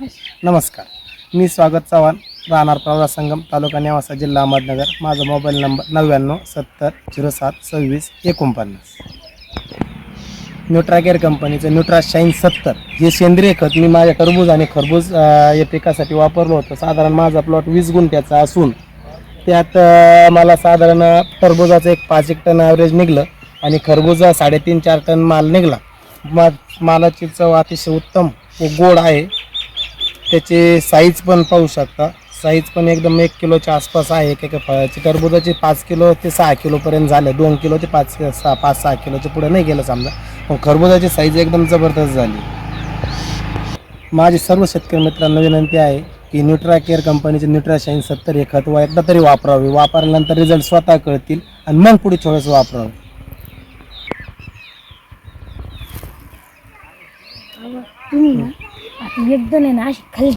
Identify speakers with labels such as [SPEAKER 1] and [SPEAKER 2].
[SPEAKER 1] नमस्कार. मी स्वागत चव्हाण राहणार प्रवास संगम तालुका नेवासा जिल्हा अहमदनगर. माझा मोबाईल नंबर नव्याण्णव सत्तर झिरो सात सव्वीस एकोणपन्नास. न्यूट्राकेअर कंपनीचं न्यूट्रा शाईन सत्तर. हे सेंद्रिय खत मी माझ्या टरबूज आणि खरबूज या पिकासाठी वापरलं होतं. साधारण माझा प्लॉट वीस गुंठ्याचा असून त्यात मला साधारण टरबुजाचं एक पाच एक टन ॲव्हरेज निघलं आणि खरबुजा साडेतीन चार टन माल निघला. मा मालाची चव अतिशय उत्तम व गोड आहे. त्याची साईज पण पाहू शकता. साईज पण एकदम एक किलोच्या आसपास आहे एक एका फळाची. टरबुजाची पाच किलो ते सहा किलोपर्यंत झालं. दोन किलो ते पाच सहा पाच सहा किलोच्या पुढे नाही गेलं समजा. पण खरबुजाची साईज एकदम जबरदस्त झाली. माझी सर्व शेतकरी मित्रांना विनंती आहे की न्यूट्रा केअर कंपनीचे न्यूट्रा शाईन सत्तर हे खत वा एकदा तरी वापरावे. वापरल्यानंतर रिझल्ट स्वतः कळतील आणि मग पुढे थोडंसं वापरावं.
[SPEAKER 2] तुम्ही एकदम आहे ना अशी खाली